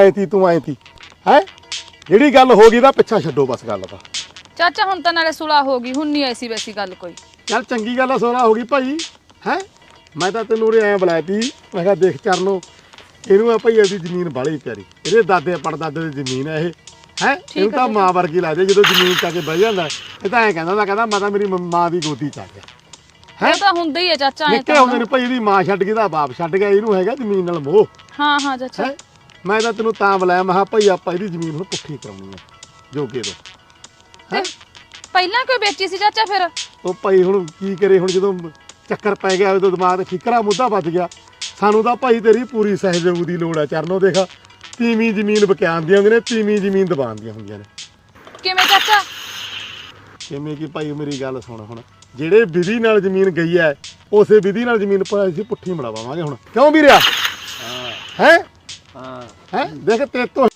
ਆਏ ਤੀ ਤੂੰ ਆਏ ਤੀ। ਹੈ? ਜਿਹੜੀ ਗੱਲ ਹੋ ਗਈ ਦਾ ਪਿੱਛਾ ਛੱਡੋ ਬਸ ਗੱਲ ਦਾ। ਚਾਚਾ ਹੁਣ ਤਾਂ ਨਾਲੇ ਸੁਲਾ ਹੋ ਗਈ ਹੁਣ ਨਹੀਂ ਐਸੀ ਵੈਸੀ ਗੱਲ ਕੋਈ। ਚੱਲ ਚੰਗੀ ਗੱਲ ਆ ਸੋਨਾ ਹੋ ਗਈ ਭਾਈ। ਹੈ? ਮੈਂ ਤਾਂ ਤੈਨੂੰ ਉਰੇ ਐਂ ਬੁਲਾਇਆ ਤੀ ਮੈਂ ਕਿਹਾ ਦੇਖ ਚਰਨੋ ਇਹਨੂੰ ਆ ਭਾਈ ਇਹਦੀ ਜ਼ਮੀਨ ਬਾਹਲੀ ਪਿਆਰੀ। ਇਹਦੇ ਦਾਦੇ ਪੜਦਾਦੇ ਦੀ ਜ਼ਮੀਨ ਹੈ ਇਹ। ਹੈ? ਇਹਨੂੰ ਤਾਂ ਮਾਂ ਵਰਗੀ ਲੱਗਦੀ ਜਦੋਂ ਜ਼ਮੀਨ ਚ ਕੇ ਬਹਿ ਜਾਂਦਾ। ਇਹ ਤਾਂ ਐਂ ਕਹਿੰਦਾ ਹੁੰਦਾ ਕਹਿੰਦਾ ਮੈਂ ਤਾਂ ਮੇਰੀ ਮ- ਮਾਂ ਦੀ ਗੋਦੀ ਚ ਆ ਗਿਆ। ਹੈਂ? ਉਹ ਤਾਂ ਹੁੰਦਾ ਹੀ ਹੈ ਚਾਚਾ ਐ ਨਿੱਕੇ ਤਾਂ ਹੁੰਦੇ ਨੇ ਭਾਈ ਇਹਦੀ ਮਾਂ ਛੱਡ ਗਈ ਤਾਂ ਬਾਪ ਛੱਡ ਗਿਆ ਇਹਨੂੰ ਹੈਗਾ ਜ਼ਮੀਨ ਨਾਲ ਮੋਹ। ਹਾਂ ਹਾਂ ਚਾਚਾ। ਹੈ? ਮੈਂ ਤਾਂ ਤੈਨੂੰ ਤਾਂ ਬੁਲਾਇਆ ਮੈਂ ਕਿਹਾ ਭਾਈ ਆਪਾਂ ਇਹਦੀ ਜ਼ਮੀਨ ਹੁਣ ਪੁੱਠੀ ਕਰਾਉਣੀ ਹੈ ਜੋਗੇ ਤੋਂ। ਤੇ ਪਹਿਲਾਂ ਕਿਉਂ ਵੇਚੀ ਸੀ ਚਾਚਾ ਫਿਰ? ਉਹ ਭਾਈ ਹੁਣ ਕੀ ਕਰੇ ਹੁਣ ਜਦੋਂ ਚੱਕਰ ਪੈ ਗਿਆ ਉਦੋਂ ਦਿਮਾਗ ਤੇ ਫਿਕਰਾ ਮੁੱਦਾ ਵੱਜ ਗਿਆ। ਸਾਨੂੰ ਤਾਂ ਭਾਈ ਤੇਰੀ ਪੂਰੀ ਸਹਿਯੋਗ ਦੀ ਲੋੜ ਆ ਚਰਨੋ ਦੇਖ। ਤੀਵੀਂ ਜ਼ਮੀਨ ਬਕਿਆਨ ਦੀਆਂ ਹੁੰਦੀਆਂ ਨੇ ਤੀਵੀਂ ਜ਼ਮੀਨ ਦਬਾਨ ਦੀਆਂ ਹੁੰਦੀਆਂ ਨੇ। ਕਿਵੇਂ ਚਾਚਾ? ਕਿਵੇਂ ਕਿ ਭਾਈ ਮੇਰੀ ਗੱਲ ਸੁਣ ਹੁਣ ਜਿਹੜੇ ਵਿਧੀ ਨਾਲ ਜ਼ਮੀਨ ਗਈ ਹੈ ਉਸੇ ਵਿਧੀ ਨਾਲ ਜ਼ਮੀਨ ਪਰ ਅਸੀਂ ਪੁੱਠੀ ਮੜਾਵਾਂਗੇ ਹੁਣ। ਕਿਉਂ ਵੀਰਿਆ? ਹੈ? Deixa ter torre.